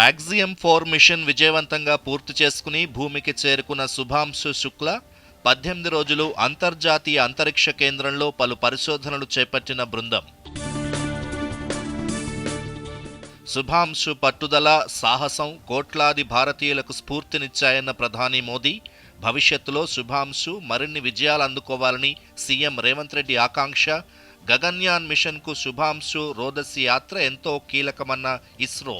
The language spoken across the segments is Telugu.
యాక్సియం ఫోర్ మిషన్ విజయవంతంగా పూర్తి చేసుకుని భూమికి చేరుకున్న శుభాంశు శుక్ల పద్దెనిమిది రోజులు అంతర్జాతీయ అంతరిక్ష కేంద్రంలో పలు పరిశోధనలు చేపట్టిన బృందం. శుభాంశు పట్టుదల సాహసం కోట్లాది భారతీయులకు స్ఫూర్తినిచ్చాయన్న ప్రధాని మోదీ భవిష్యత్తులో శుభాంశు మరిన్ని విజయాలు అందుకోవాలని సీఎం రేవంత్ రెడ్డి ఆకాంక్ష గగన్యాన్ మిషన్కు శుభాంశు రోదసి యాత్ర ఎంతో కీలకమన్న ఇస్రో.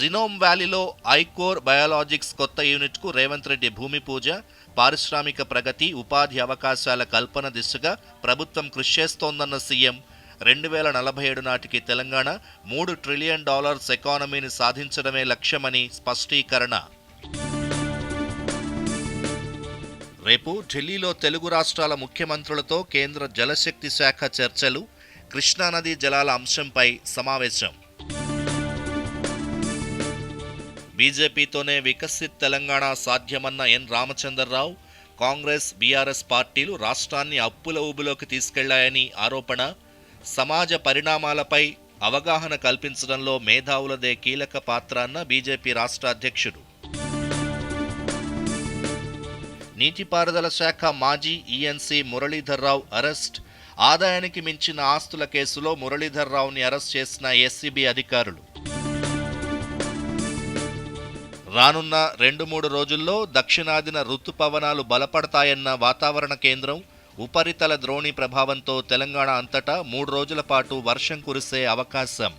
జినోమ్ వ్యాలీలో ఐకోర్ బయాలజిక్స్ కొత్త యూనిట్కు రేవంత్ రెడ్డి భూమి పూజ పారిశ్రామిక ప్రగతి ఉపాధి అవకాశాల కల్పన దిశగా ప్రభుత్వం కృషి చేస్తోందన్న సీఎం. రెండు వేల నలభై ఏడు నాటికి తెలంగాణ మూడు ట్రిలియన్ డాలర్స్ ఎకానమీని సాధించడమే లక్ష్యమని స్పష్టీకరణ. రేపు ఢిల్లీలో తెలుగు రాష్ట్రాల ముఖ్యమంత్రులతో కేంద్ర జలశక్తి శాఖ చర్చలు కృష్ణానదీ జలాల అంశంపై సమావేశం. బీజేపీతోనే వికసిత్ తెలంగాణ సాధ్యమన్న ఎన్ రామచంద్రరావు కాంగ్రెస్ బీఆర్ఎస్ పార్టీలు రాష్ట్రాన్ని అప్పుల ఊబిలోకి తీసుకెళ్ళాయని ఆరోపణ. సమాజ పరిణామాలపై అవగాహన కల్పించడంలో మేధావులదే కీలక పాత్ర అన్న బీజేపీ రాష్ట్ర అధ్యక్షుడు. నీటిపారుదల శాఖ మాజీ ఈఎన్సీ మురళీధర్రావు అరెస్ట్. ఆదాయానికి మించిన ఆస్తుల కేసులో మురళీధర్రావుని అరెస్ట్ చేసిన ఎస్సీబీ అధికారులు. రానున్న రెండు మూడు రోజుల్లో దక్షిణాదిన ఋతుపవనాలు బలపడతాయన్న వాతావరణ కేంద్రం ఉపరితల ద్రోణి ప్రభావంతో తెలంగాణ అంతటా మూడు రోజుల పాటు వర్షం కురిసే అవకాశం.